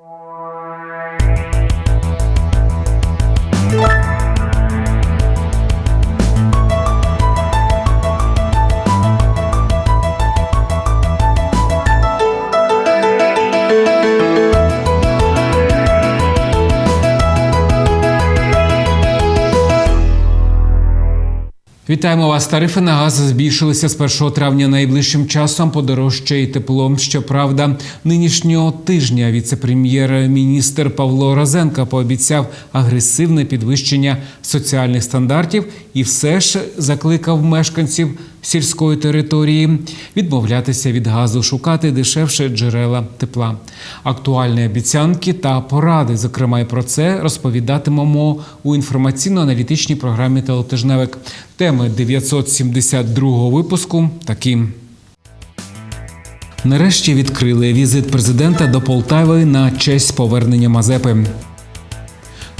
you. Вітаємо вас. Тарифи на газ збільшилися з 1 травня найближчим часом. Подорожчає теплом. тепло. Щоправда, нинішнього тижня віце-прем'єр-міністр Павло Розенко пообіцяв агресивне підвищення соціальних стандартів і все ж закликав мешканців сільської території відмовлятися від газу, шукати дешевше джерела тепла. Актуальні обіцянки та поради. Зокрема, і про це розповідатимемо у інформаційно-аналітичній програмі Телетижневик. Теми 972 випуску такі. Нарешті відкрили візит президента до Полтави на честь повернення Мазепи.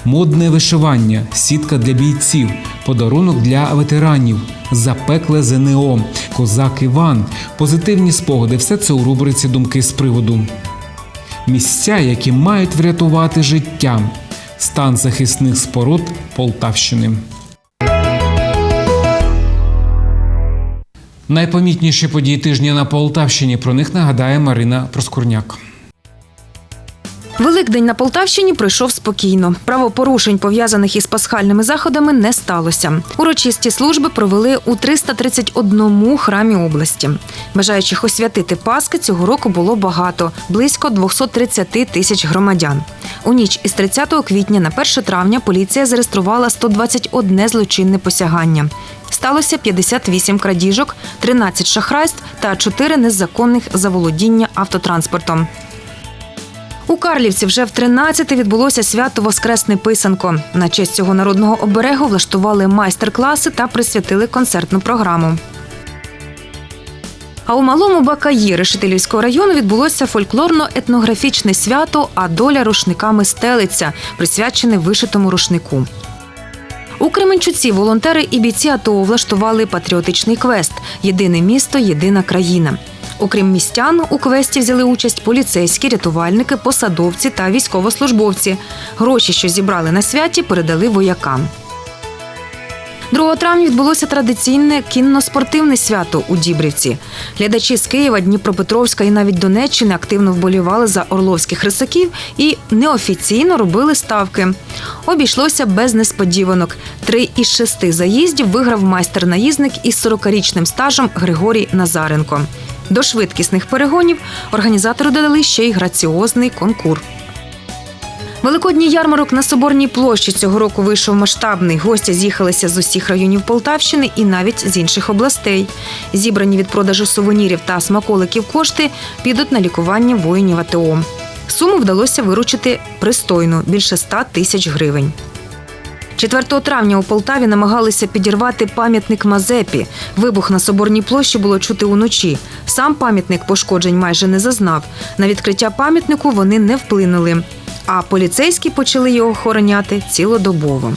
Модне вишивання, сітка для бійців, подарунок для ветеранів, запекле ЗНО, козак Іван, позитивні спогади. Все це у рубриці Думки з приводу. Місця, які мають врятувати життя. Стан захисних споруд Полтавщини. Найпомітніші події тижня на Полтавщині. Про них нагадає Марина Проскурняк. Великдень на Полтавщині пройшов спокійно. Правопорушень, пов'язаних із пасхальними заходами, не сталося. Урочисті служби провели у 331 храмі області. Бажаючих освятити Паски цього року було багато близько 230 тисяч громадян. У ніч із 30 квітня на 1 травня поліція зареєструвала 121 злочинне посягання. Сталося 58 крадіжок, 13 шахрайств та 4 незаконних заволодіння автотранспортом. У Карлівці вже в 13 відбулося свято Воскресне писанко. На честь цього народного оберегу влаштували майстер-класи та присвятили концертну програму. А у малому Бакаї Решетилівського району відбулося фольклорно-етнографічне свято А доля рушниками стелиться, присвячене вишитому рушнику. У Кременчуці волонтери і бійці АТО влаштували патріотичний квест Єдине місто, єдина країна. Окрім містян, у квесті взяли участь поліцейські, рятувальники, посадовці та військовослужбовці. Гроші, що зібрали на святі, передали воякам. 2 травня відбулося традиційне кінно-спортивне свято у Дібрівці. Глядачі з Києва, Дніпропетровська і навіть Донеччини активно вболівали за орловських рисаків і неофіційно робили ставки. Обійшлося без несподіванок. Три із шести заїздів виграв майстер-наїзник із 40-річним стажем Григорій Назаренко. До швидкісних перегонів організатори додали ще й граціозний конкур. Великодній ярмарок на Соборній площі цього року вийшов масштабний. Гості з'їхалися з усіх районів Полтавщини і навіть з інших областей. Зібрані від продажу сувенірів та смаколиків кошти підуть на лікування воїнів АТО. Суму вдалося виручити пристойну більше 100 тисяч гривень. 4 травня у Полтаві намагалися підірвати пам'ятник Мазепі. Вибух на Соборній площі було чути уночі. Сам пам'ятник пошкоджень майже не зазнав. На відкриття пам'ятнику вони не вплинули. А поліцейські почали його охороняти цілодобово.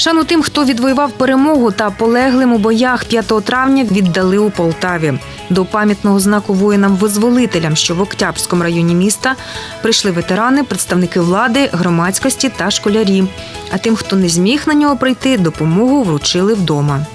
Шану тим, хто відвоював перемогу та полеглим у боях 5 травня віддали у Полтаві. До пам'ятного знаку воїнам-визволителям, що в Октябрському районі міста, прийшли ветерани, представники влади, громадськості та школярі. А тим, хто не зміг на нього прийти, допомогу вручили вдома.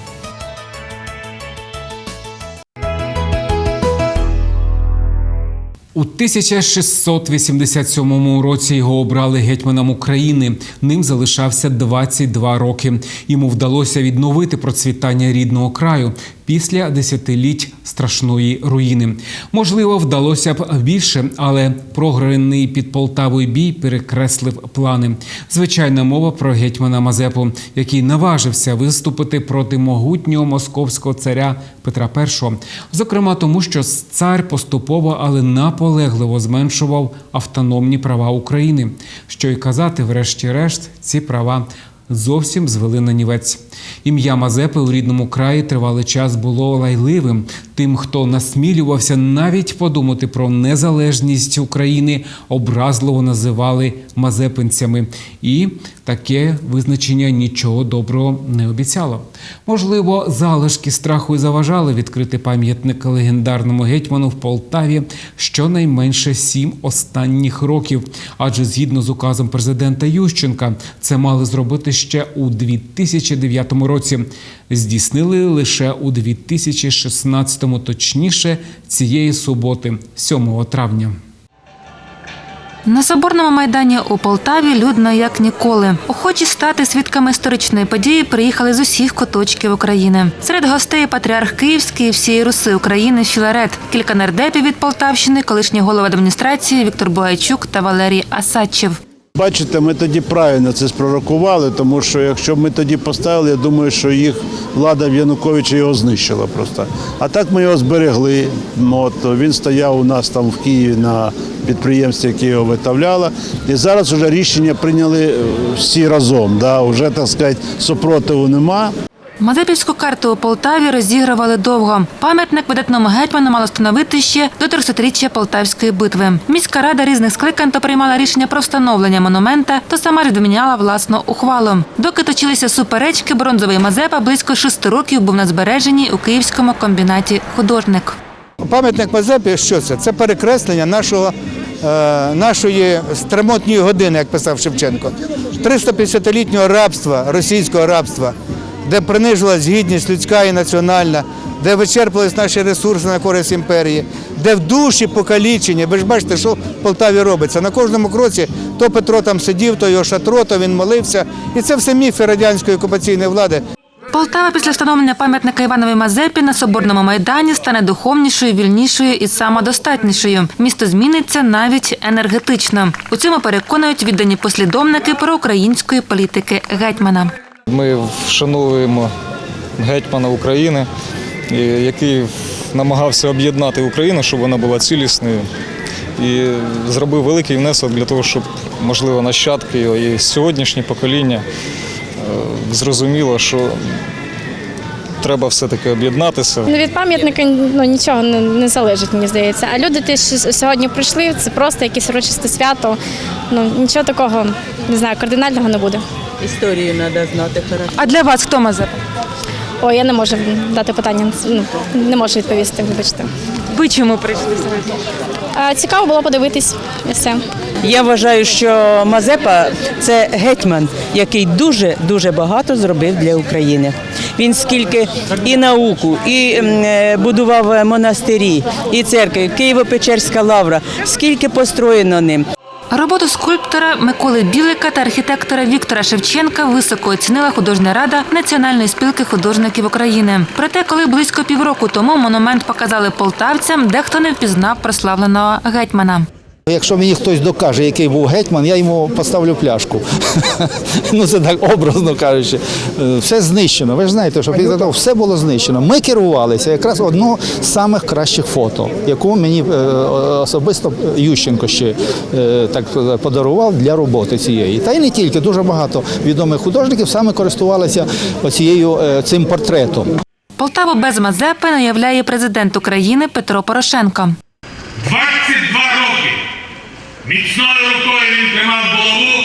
У 1687 році його обрали гетьманом України. Ним залишався 22 роки. Йому вдалося відновити процвітання рідного краю після десятиліть страшної руїни. Можливо, вдалося б більше, але програний під Полтавою бій перекреслив плани. Звичайна мова про гетьмана Мазепу, який наважився виступити проти могутнього московського царя Петра І. Зокрема, тому що цар поступово, але наполегливо зменшував автономні права України. Що й казати, врешті-решт, ці права зовсім звели на нівець. Ім'я Мазепи у рідному краї тривалий час було лайливим. Тим, хто насмілювався навіть подумати про незалежність України, образливо називали мазепинцями. І таке визначення нічого доброго не обіцяло. Можливо, залишки страху і заважали відкрити пам'ятник легендарному гетьману в Полтаві щонайменше сім останніх років. Адже згідно з указом президента Ющенка, це мали зробити ще у 2009 році. Здійснили лише у 2016-му, точніше цієї суботи, 7 травня. На соборному майдані у Полтаві людно як ніколи. Охочі стати свідками історичної події приїхали з усіх куточків України. Серед гостей патріарх Київський і всієї Руси України Філарет, кілька нардепів від Полтавщини, колишній голова адміністрації Віктор Буайчук та Валерій Асадчев. Бачите, ми тоді правильно це спророкували, тому що якщо ми тоді поставили, я думаю, що їх влада в Януковича його знищила просто. А так ми його зберегли. От, він стояв у нас там в Києві на підприємстві, яке його виготовляло. І зараз вже рішення прийняли е, всі разом. Да? Вже, так сказати, супротиву нема. Мазепівську карту у Полтаві розігрували довго. Пам'ятник видатному гетьману мало встановити ще до 300-річчя Полтавської битви. Міська рада різних скликань то приймала рішення про встановлення монумента, то сама ж відміняла власну ухвалу. Доки точилися суперечки, бронзовий Мазепа близько шести років був на збереженні у київському комбінаті художник. Пам'ятник Мазепі, що це? Це перекреслення нашого, е, нашої стремотньої години, як писав Шевченко. 350-літнього рабства, російського рабства, де принижувалась гідність людська і національна, де вичерпувались наші ресурси на користь імперії, де в душі покалічені. Ви ж бачите, що в Полтаві робиться. На кожному кроці то Петро там сидів, то його шатро, то він молився. І це все міфи радянської окупаційної влади. Полтава після встановлення пам'ятника Іванові Мазепі на Соборному майдані стане духовнішою, вільнішою і самодостатнішою. Місто зміниться навіть енергетично. У цьому переконують віддані послідовники проукраїнської політики гетьмана. Ми вшановуємо гетьмана України, який намагався об'єднати Україну, щоб вона була цілісною. І зробив великий внесок для того, щоб, можливо, нащадки і сьогоднішнє покоління е, зрозуміло, що треба все-таки об'єднатися. Ну, від пам'ятника ну, нічого не, не залежить, мені здається. А люди, ті, що сьогодні прийшли, це просто якесь урочисте свято. Ну, нічого такого, не знаю, кардинального не буде. Історію треба знати хорошо. А для вас хто Мазепа? Ой, я не можу дати питання, ну, не можу відповісти, вибачте. Ви чому прийшли сьогодні? Цікаво було подивитись і все. Я вважаю, що Мазепа це гетьман, який дуже дуже багато зробив для України. Він скільки і науку, і е, будував монастирі, і церкви, Києво-Печерська лавра, скільки построєно ним. Роботу скульптора Миколи Білика та архітектора Віктора Шевченка високо оцінила художня рада Національної спілки художників України. Проте, коли близько півроку тому монумент показали полтавцям, дехто не впізнав прославленого гетьмана. Якщо мені хтось докаже, який був гетьман, я йому поставлю пляшку. ну це так образно кажучи. Е, Все знищено. Ви ж знаєте, що того все було знищено. Ми керувалися якраз одного з самих кращих фото, яку мені е, особисто Ющенко ще е, так подарував для роботи цієї. Та й не тільки дуже багато відомих художників саме користувалися оцією цим портретом. Полтаву без Мазепи наявляє президент України Петро Порошенко. 22 роки міцною рукою він тримав голову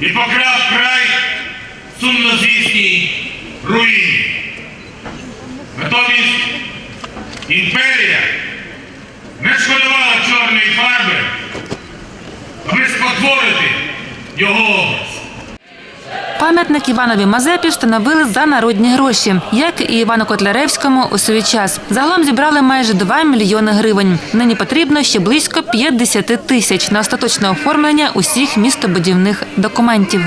і покрав край сумнозвісній руїні. Натомість імперія не шкодувала чорної фарби, аби спотворити його образ. Пам'ятник Іванові Мазепі встановили за народні гроші, як і Івану Котляревському у свій час. Загалом зібрали майже 2 мільйони гривень. Нині потрібно ще близько 50 тисяч на остаточне оформлення усіх містобудівних документів.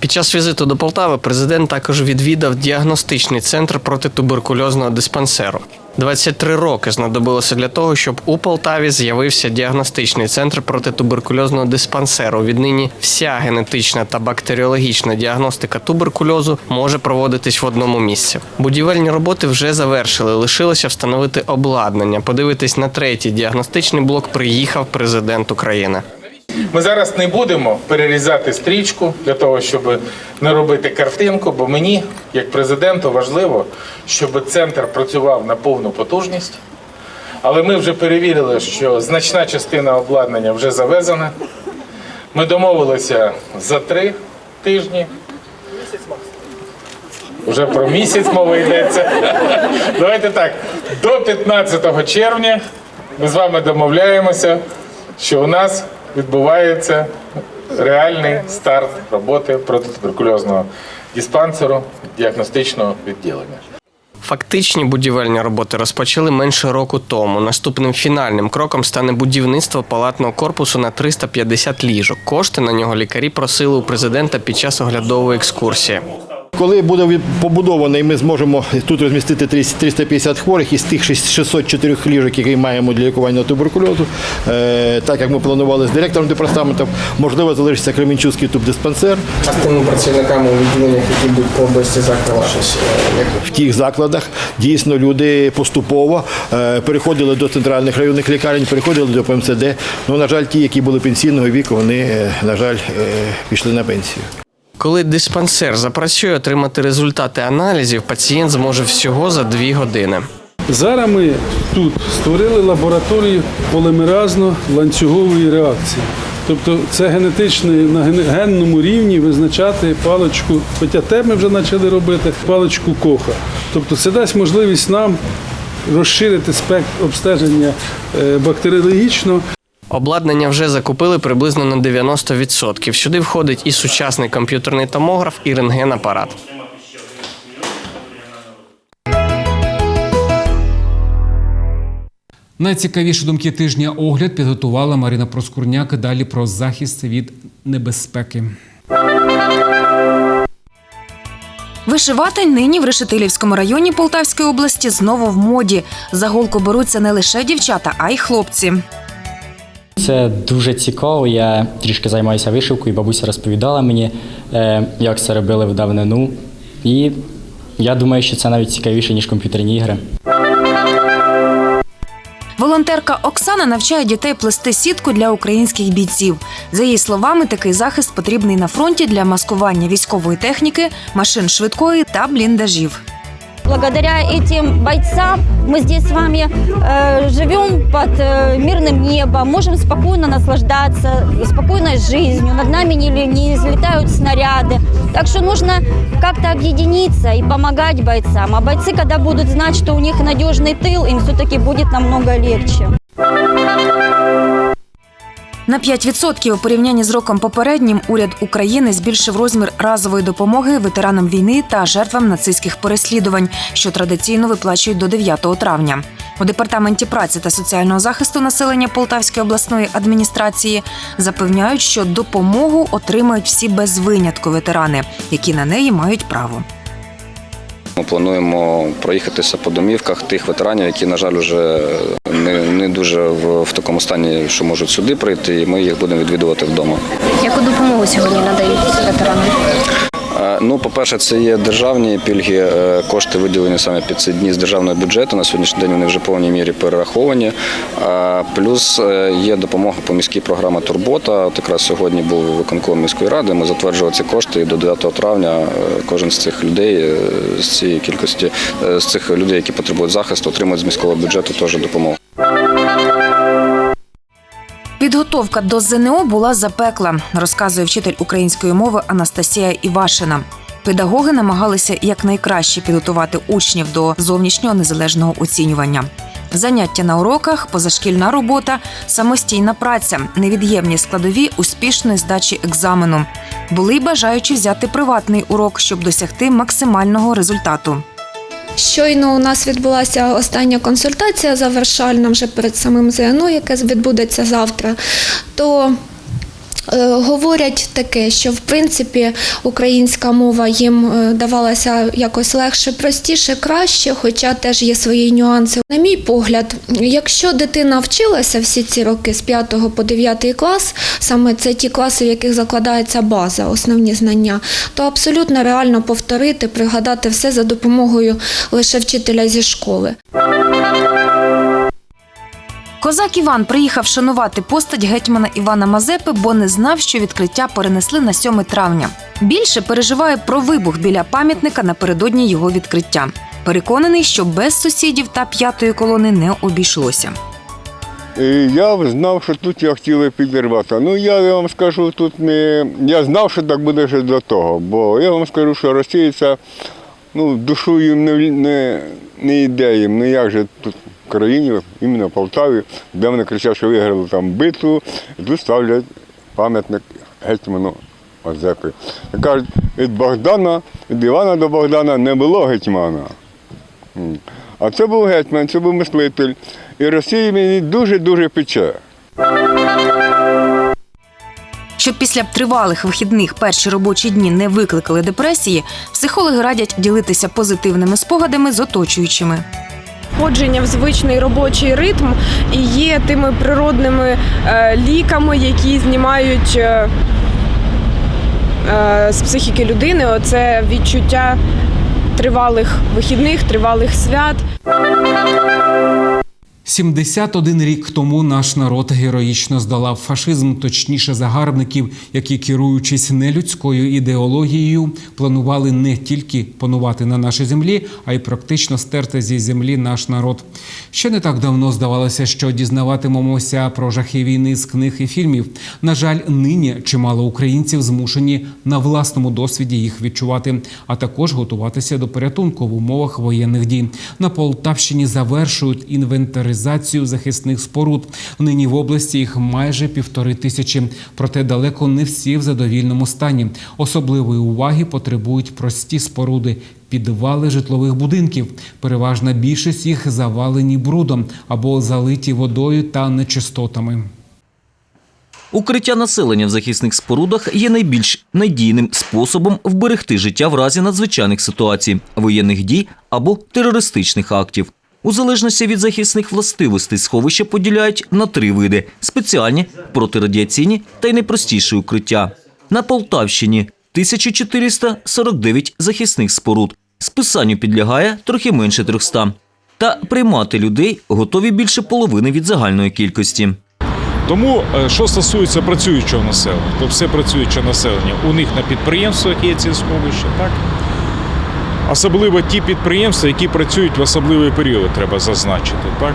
Під час візиту до Полтави президент також відвідав діагностичний центр протитуберкульозного диспансеру. 23 роки знадобилося для того, щоб у Полтаві з'явився діагностичний центр протитуберкульозного диспансеру. Віднині вся генетична та бактеріологічна діагностика туберкульозу може проводитись в одному місці. Будівельні роботи вже завершили. Лишилося встановити обладнання. Подивитись на третій діагностичний блок приїхав президент України. Ми зараз не будемо перерізати стрічку для того, щоб не робити картинку, бо мені, як президенту, важливо, щоб центр працював на повну потужність. Але ми вже перевірили, що значна частина обладнання вже завезена. Ми домовилися за три тижні. Вже про місяць мова йдеться. Давайте так, до 15 червня ми з вами домовляємося, що у нас відбувається реальний старт роботи протитуберкульозного диспансеру діагностичного відділення. Фактичні будівельні роботи розпочали менше року тому. Наступним фінальним кроком стане будівництво палатного корпусу на 350 ліжок. Кошти на нього лікарі просили у президента під час оглядової екскурсії. Коли буде побудований, ми зможемо тут розмістити 350 хворих із тих 604 ліжок, які маємо для лікування туберкульозу. Е, Так як ми планували з директором департаменту, можливо, залишиться Кременчуцький тубдиспансер. А з тими працівниками у відділеннях, які будуть по області закрила щось. В тих закладах дійсно люди поступово е, переходили до центральних районних лікарень, переходили до ПМСД. Ну, на жаль, ті, які були пенсійного віку, вони, е, на жаль, е, пішли на пенсію. Коли диспансер запрацює отримати результати аналізів, пацієнт зможе всього за дві години. Зараз ми тут створили лабораторію полимеразно-ланцюгової реакції. Тобто це генетичний на генному рівні визначати паличку, хоча те ми вже почали робити, паличку коха. Тобто це дасть можливість нам розширити спектр обстеження е, бактеріологічно. Обладнання вже закупили приблизно на 90%. Сюди входить і сучасний комп'ютерний томограф, і рентген-апарат. Найцікавіші думки тижня огляд підготувала Марина Проскурняк. Далі про захист від небезпеки. Вишивати нині в Решетилівському районі Полтавської області знову в моді. За голку беруться не лише дівчата, а й хлопці. Це дуже цікаво. Я трішки займаюся вишивкою. Бабуся розповідала мені, е, як це робили в давнину. І я думаю, що це навіть цікавіше, ніж комп'ютерні ігри. Волонтерка Оксана навчає дітей плести сітку для українських бійців. За її словами, такий захист потрібний на фронті для маскування військової техніки, машин швидкої та бліндажів. Благодаря этим бойцам мы здесь с вами э, живем под э, мирным небом, можем спокойно наслаждаться спокойной жизнью, над нами не, не взлетают снаряды. Так что нужно как-то объединиться и помогать бойцам. А бойцы, когда будут знать, что у них надежный тыл, им все-таки будет намного легче. На 5% у порівнянні з роком попереднім уряд України збільшив розмір разової допомоги ветеранам війни та жертвам нацистських переслідувань, що традиційно виплачують до 9 травня. У департаменті праці та соціального захисту населення Полтавської обласної адміністрації запевняють, що допомогу отримають всі без винятку ветерани, які на неї мають право. Ми плануємо проїхатися по домівках тих ветеранів, які, на жаль, вже не, не дуже в, в такому стані, що можуть сюди прийти, і ми їх будемо відвідувати вдома. Яку допомогу сьогодні надають ветеранам? Е, Ну, по-перше, це є державні пільги, е, кошти виділені саме під ці дні з державного бюджету. На сьогоднішній день вони вже в повній мірі перераховані. Е, Плюс є допомога по міській програмі Турбота. От якраз сьогодні був виконком міської ради. Ми затверджували ці кошти і до 9 травня кожен з цих людей з цієї кількості з цих людей, які потребують захисту, отримують з міського бюджету теж допомогу. Підготовка до ЗНО була запекла, розказує вчитель української мови Анастасія Івашина. Педагоги намагалися якнайкраще підготувати учнів до зовнішнього незалежного оцінювання. Заняття на уроках, позашкільна робота, самостійна праця, невід'ємні складові успішної здачі екзамену. Були й бажаючі взяти приватний урок, щоб досягти максимального результату. Щойно у нас відбулася остання консультація завершальна вже перед самим ЗНО, яке відбудеться завтра. То говорять таке, що в принципі українська мова їм е, давалася якось легше, простіше, краще, хоча теж є свої нюанси. На мій погляд, якщо дитина вчилася всі ці роки з 5 по 9 клас, саме це ті класи, в яких закладається база, основні знання, то абсолютно реально повторити, пригадати все за допомогою лише вчителя зі школи. Козак Іван приїхав шанувати постать гетьмана Івана Мазепи, бо не знав, що відкриття перенесли на 7 травня. Більше переживає про вибух біля пам'ятника напередодні його відкриття. Переконаний, що без сусідів та п'ятої колони не обійшлося. Я знав, що тут я хотіли підірватися. Ну я вам скажу, тут не. Я знав, що так буде ще до того. Бо я вам скажу, що Росія це ну, душу їм не, не, не йде їм. Ну як же тут країні, іменно в Полтаві, де вони кричать, що виграли там битву, тут ставлять пам'ятник гетьману Мазепи. І кажуть, від Богдана, від Івана до Богдана не було гетьмана. А це був гетьман, це був мислитель. І Росія мені дуже-дуже пече. Щоб після тривалих вихідних перші робочі дні не викликали депресії, психологи радять ділитися позитивними спогадами з оточуючими. Входження в звичний робочий ритм і є тими природними е, ліками, які знімають е, е, з психіки людини оце відчуття тривалих вихідних, тривалих свят. 71 рік тому наш народ героїчно здолав фашизм, точніше загарбників, які, керуючись нелюдською ідеологією, планували не тільки панувати на нашій землі, а й практично стерти зі землі наш народ. Ще не так давно здавалося, що дізнаватимемося про жахи війни з книг і фільмів. На жаль, нині чимало українців змушені на власному досвіді їх відчувати, а також готуватися до порятунку в умовах воєнних дій. На Полтавщині завершують інвентаризацію захисних споруд. Нині в області їх майже півтори тисячі. Проте далеко не всі в задовільному стані. Особливої уваги потребують прості споруди. Підвали житлових будинків. Переважна більшість їх завалені брудом або залиті водою та нечистотами. Укриття населення в захисних спорудах є найбільш надійним способом вберегти життя в разі надзвичайних ситуацій, воєнних дій або терористичних актів. У залежності від захисних властивостей сховища поділяють на три види: спеціальні, протирадіаційні та й найпростіші укриття. На Полтавщині 1449 захисних споруд. Списанню підлягає трохи менше 300. Та приймати людей готові більше половини від загальної кількості. Тому, е, що стосується працюючого населення, то все працююче населення у них на підприємствах є ці сховища, так? Особливо ті підприємства, які працюють в особливий період, треба зазначити, так?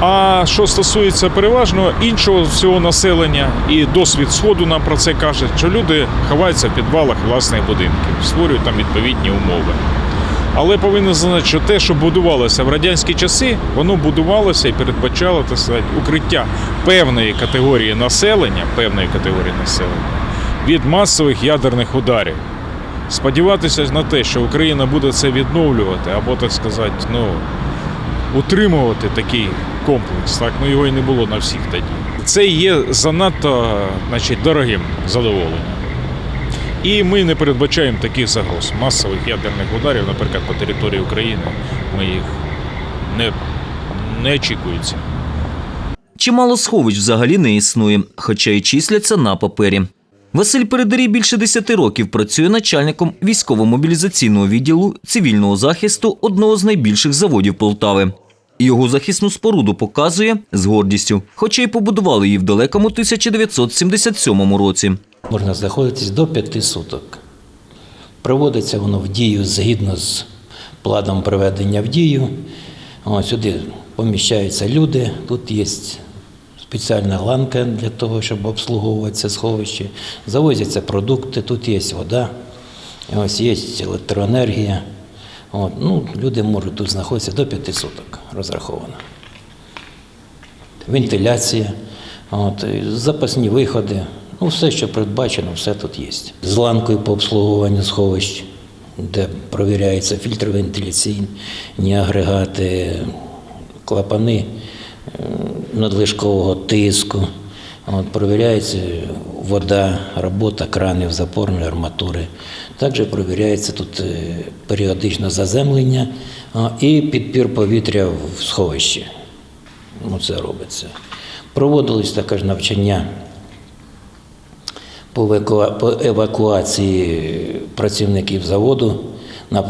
А що стосується переважно іншого всього населення, і досвід сходу нам про це каже, що люди ховаються в підвалах власних будинків, створюють там відповідні умови. Але повинен знати, що те, що будувалося в радянські часи, воно будувалося і передбачало так сказати, укриття певної категорії населення, певної категорії населення від масових ядерних ударів. Сподіватися на те, що Україна буде це відновлювати, або так сказати, ну утримувати такий комплекс, так ну його і не було на всіх тоді. Це є занадто, значить, дорогим задоволенням. І ми не передбачаємо таких загроз масових ядерних ударів, наприклад, по території України. Ми їх не, не очікується. Чимало сховищ взагалі не існує, хоча й числяться на папері. Василь Передарій більше 10 років працює начальником військово-мобілізаційного відділу цивільного захисту одного з найбільших заводів Полтави. Його захисну споруду показує з гордістю, хоча й побудували її в далекому 1977 році. Можна знаходитись до п'яти суток. Приводиться воно в дію згідно з планом приведення в дію. О, сюди поміщаються люди, тут є спеціальна ланка для того, щоб обслуговувати це сховище. Завозяться продукти, тут є вода, ось є електроенергія. От, ну, люди можуть тут знаходитися до п'яти суток розраховано. Вентиляція, от, запасні виходи. Ну, все, що передбачено, все тут є. З ланкою по обслуговуванню сховищ, де провіряються фільтри вентиляційні агрегати, клапани е, надлишкового тиску. От, провіряється вода, робота кранів, запорної арматури. Також провіряється тут е, періодично заземлення і підпір повітря в сховищі. Ну, це робиться. Проводились також навчання по евакуа- по евакуації працівників заводу на,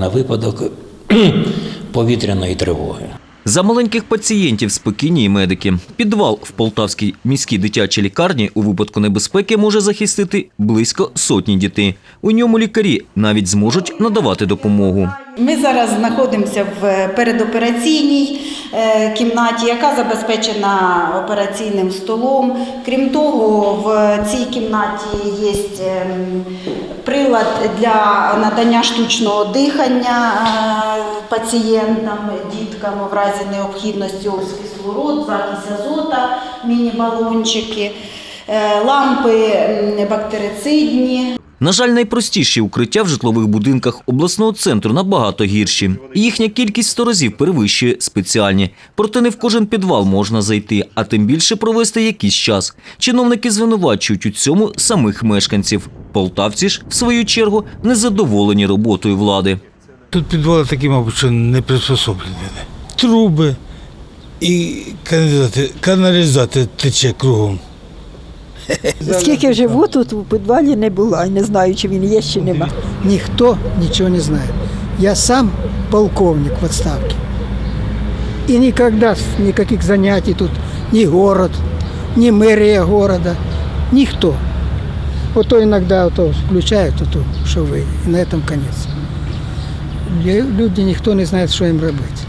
на випадок повітряної тривоги. За маленьких пацієнтів спокійні і медики. Підвал в Полтавській міській дитячій лікарні у випадку небезпеки може захистити близько сотні дітей. У ньому лікарі навіть зможуть надавати допомогу. Ми зараз знаходимося в передопераційній е, кімнаті, яка забезпечена операційним столом. Крім того, в цій кімнаті є ем, прилад для надання штучного дихання е, пацієнтам, діткам в разі необхідності ось кислород, закись азота, міні-балончики, е, лампи бактерицидні. На жаль, найпростіші укриття в житлових будинках обласного центру набагато гірші. Їхня кількість сто разів перевищує спеціальні. Проте не в кожен підвал можна зайти, а тим більше провести якийсь час. Чиновники звинувачують у цьому самих мешканців. Полтавці ж, в свою чергу, незадоволені роботою влади. Тут підвали такі, мабуть, що не приспособлені. Труби і каналізація тече кругом. Скільки живу тут у підвалі не була і не знаю, чи він є, чи нема. Никто ничего не знает. Я сам полковник в отставке. И никогда с- никаких занятий тут ни город, ни мэрия города, никто. Вот то иногда вот то включают вот то, что вы, и на этом конец. Лю- Люди, никто не знает, что им робити.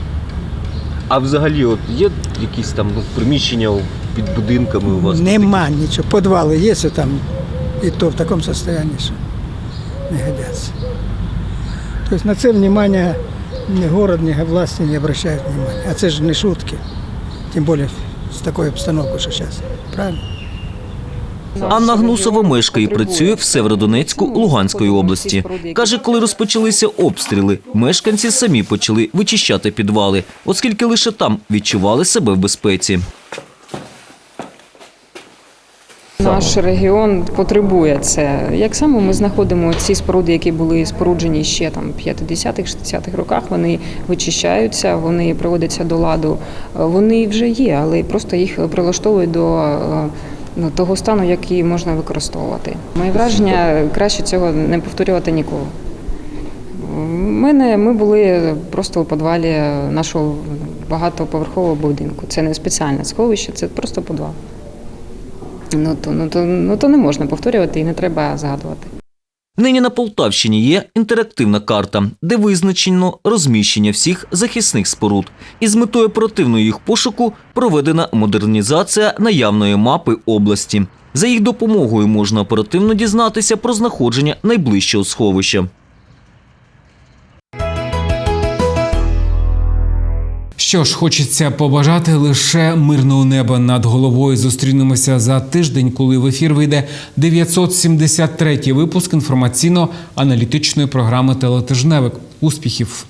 А взагалі, от є якісь там ну, приміщення під будинками у вас? Нема нічого. Подвали є там, і то в такому состоянии, що не годяться. Тобто на це внимание ни город, ни власти не обращають внимания. А це ж не шутки. Тим більше з такою обстановкою, що зараз. Правильно? Анна Гнусова мешкає і працює в Северодонецьку Луганської області. Каже, коли розпочалися обстріли, мешканці самі почали вичищати підвали, оскільки лише там відчували себе в безпеці. Наш регіон потребує це. Як саме ми знаходимо ці споруди, які були споруджені ще там 50-х, 60-х роках, вони вичищаються, вони приводяться до ладу. Вони вже є, але просто їх прилаштовують до е, ну, того стану, який можна використовувати. Моє враження краще цього не повторювати ніколи. Мене ми були просто у підвалі нашого багатоповерхового будинку. Це не спеціальне сховище, це просто підвал. Ну то, ну, то, ну, то не можна повторювати і не треба згадувати. Нині на Полтавщині є інтерактивна карта, де визначено розміщення всіх захисних споруд. І з метою оперативного їх пошуку проведена модернізація наявної мапи області. За їх допомогою можна оперативно дізнатися про знаходження найближчого сховища. Що ж, хочеться побажати лише мирного неба над головою. Зустрінемося за тиждень, коли в ефір вийде 973-й випуск інформаційно-аналітичної програми Телетижневик. Успіхів!